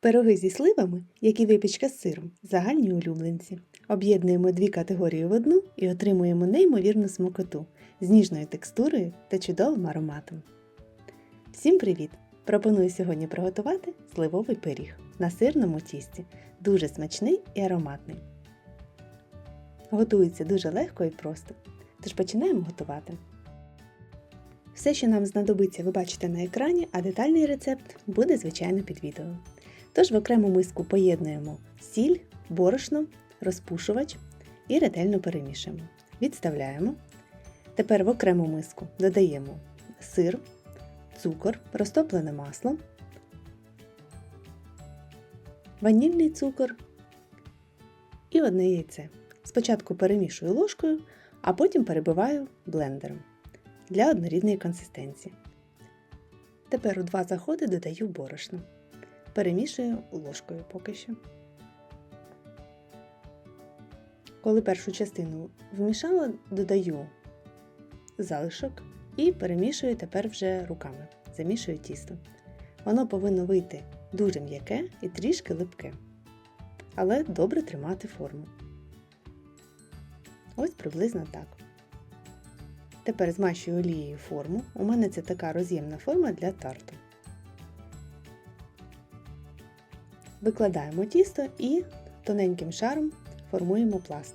Пироги зі сливами, як і випічка з сиром, загальні улюбленці. Об'єднуємо дві категорії в одну і отримуємо неймовірну смакоту з ніжною текстурою та чудовим ароматом. Всім привіт! Пропоную сьогодні приготувати сливовий пиріг на сирному тісті. Дуже смачний і ароматний. Готується дуже легко і просто. Тож починаємо готувати. Все, що нам знадобиться, ви бачите на екрані, а детальний рецепт буде, звичайно, під відео. Тож в окрему миску поєднуємо сіль, борошно, розпушувач і ретельно перемішуємо. Відставляємо. Тепер в окрему миску додаємо сир, цукор, розтоплене масло, ванільний цукор і одне яйце. Спочатку перемішую ложкою, а потім перебиваю блендером для однорідної консистенції. Тепер у два заходи додаю борошно. Перемішую ложкою поки що. Коли першу частину вмішала, додаю залишок і перемішую тепер вже руками. Замішую тісто. Воно повинно вийти дуже м'яке і трішки липке, але добре тримати форму. Ось приблизно так. Тепер змащую олією форму. У мене це така роз'ємна форма для тарту. Викладаємо тісто і тоненьким шаром формуємо пласт.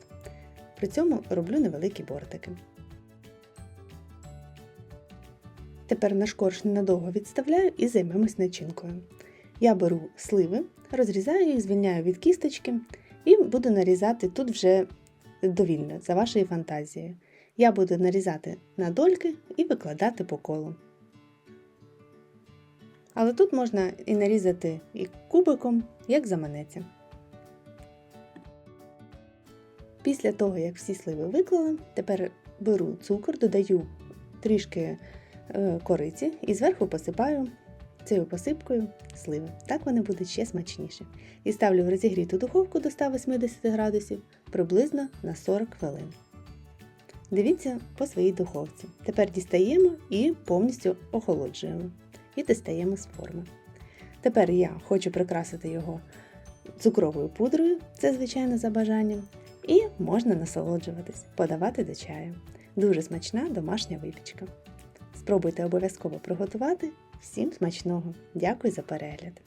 При цьому роблю невеликі бортики. Тепер наш корж ненадовго відставляю і займемось начинкою. Я беру сливи, розрізаю їх, звільняю від кісточки і буду нарізати тут вже довільно, за вашою фантазією. Я буду нарізати на дольки і викладати по колу. Але тут можна і нарізати і кубиком, як заманеться. Після того, як всі сливи виклала, тепер беру цукор, додаю трішки е, кориці і зверху посипаю цією посипкою сливи. Так вони будуть ще смачніші. І ставлю в розігріту духовку до 180 градусів приблизно на 40 хвилин. Дивіться по своїй духовці. Тепер дістаємо і повністю охолоджуємо. І достаємо з форми. Тепер я хочу прикрасити його цукровою пудрою, це звичайно за бажанням, і можна насолоджуватись, подавати до чаю. Дуже смачна домашня випічка. Спробуйте обов'язково приготувати. Всім смачного! Дякую за перегляд!